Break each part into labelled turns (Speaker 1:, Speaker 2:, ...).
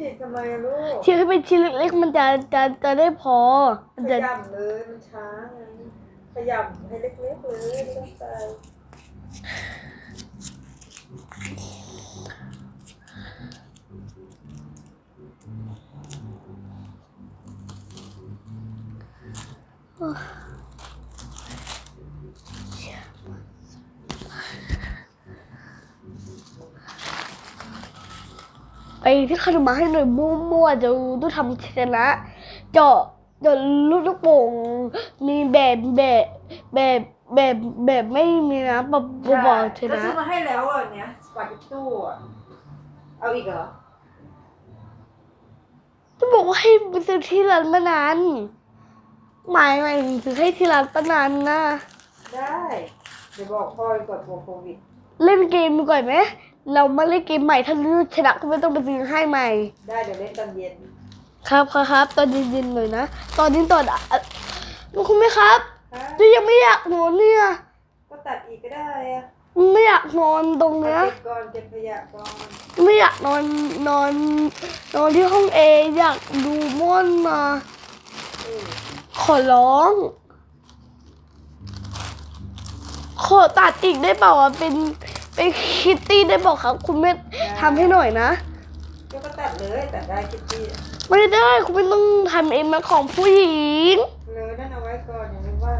Speaker 1: ฉีกทำไมอะลูก
Speaker 2: ชิ้นให้เป็นชิ้นเล็กๆมันจะจะจะได้พอมัน
Speaker 1: ข
Speaker 2: จะ
Speaker 1: ยำเลยมันช้าไงขยำให้เล็กๆเลยไม่ต้องใส่
Speaker 2: ไปที่ขนมมาให้หน่อยมั่วๆเดี๋ยวต้องทำชนะ เจาะเจาะลูกลูกโป่งมีแบบแบบแบบแบบแบบไม่มีน้ำบอกบอกช
Speaker 1: ก็
Speaker 2: นะ
Speaker 1: ซื้อมาให้แล้วอะเนี้ยสปาเกตตี้อะเอาอีกเหรอ
Speaker 2: จะบอกว่าให้ไปซื้อที่ร้านป้านันหมายหมายถึงซื้อให้ที่ร้านป้านันนะ
Speaker 1: ได้เดี๋ยวบอกพ่อก่อนกลัวโควิด
Speaker 2: เล่นเกมดีกว่อนไหม เรามาเล่นเกมใหม่ถ้ารู้ชนะก็ไม่ต้องไปซื้อให้ใหม่
Speaker 1: ได้เดี๋ยวเล่นตอนเย็น
Speaker 2: ครับครับครับตอนเย็นๆหน่อยนะ ตอนนี้ตอนอะอะคุณแม่ครับ
Speaker 1: ฮะ
Speaker 2: จะยังไม่อยากนอนเนี่ย
Speaker 1: ก็ตัดอีกก็ได้อะ
Speaker 2: ไม่อยากนอนตรงเนี้ย
Speaker 1: เก็บก่อนเก็บขยะก่อน
Speaker 2: ไม่อยากนอนนอนนอนที่ห้องเออยากดูม่อนมา
Speaker 1: เออ
Speaker 2: ขอร้อง ขอตัดอีกได้เปล่าอะเป็น เป็นคิตตี้ได้เปล่าครับ คุณแม่ทำให้หน่อยนะ
Speaker 1: ก็ก็ตัดเลยตัดได้คิดที่
Speaker 2: ไม่ได้คุณไม่ต้องทำเองมันของผู้หญิง
Speaker 1: เลยนั่นเอาไว้ก่อนอย่างนี้ว่า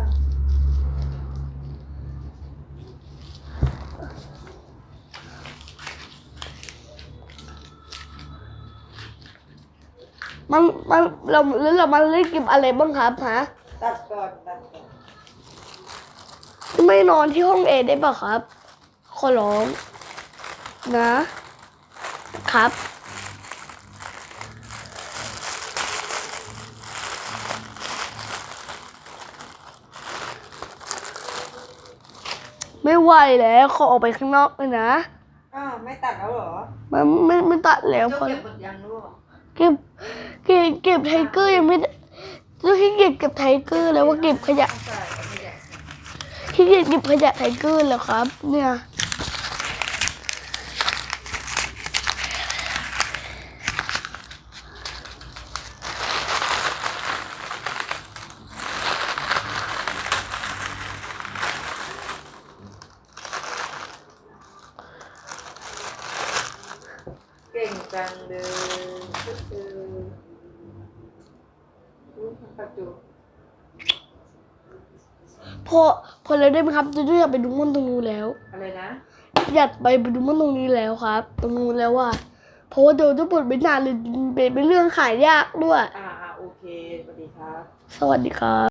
Speaker 2: มันมันเราแล้วเรามาเล่นเกมอะไรบ้างครับฮะ
Speaker 1: ตัดก่อนตัดก่อน
Speaker 2: ไม่นอนที่ห้องเอได้เปล่าครับ ขอร้องนะ ครับ ไม่ไหวแล้วขอออกไปข้างนอกเลยนะ
Speaker 1: อ้าวไม่ตัดแล้วเหรอ
Speaker 2: มันไม่ไม่ตัดแล้ว
Speaker 1: เจ้า
Speaker 2: พอ
Speaker 1: เก็บหมดยังลูก
Speaker 2: เก็บเก็บเก็บไทเกอร์ยังไม่ได้เจ้าขี้เกียจเก็บไทเกอร์แล้วว่าเก็บขยะ
Speaker 1: ใส่เอาขยะ
Speaker 2: ขี้เกียจเก็บขยะไทเกอร์แล้วครับ เนี่ย
Speaker 1: ก่งจังเลยก็คือรู้ปัจจุ
Speaker 2: พอพอแล้วได้ไหมครับจะอยากไปดูมันตรงนู้นแล้ว
Speaker 1: อะไรนะ
Speaker 2: อยากไปไปดูมันตรงนี้แล้วครับ ตรงนู้นแล้วว่าเพราะว่าเดี๋ยวจะปวดไม่นานเลยเป็นเป็นเรื่องขายยากด้วย
Speaker 1: อ่าอ่าโอเค สวัสดีครับ
Speaker 2: สวัสดีครับ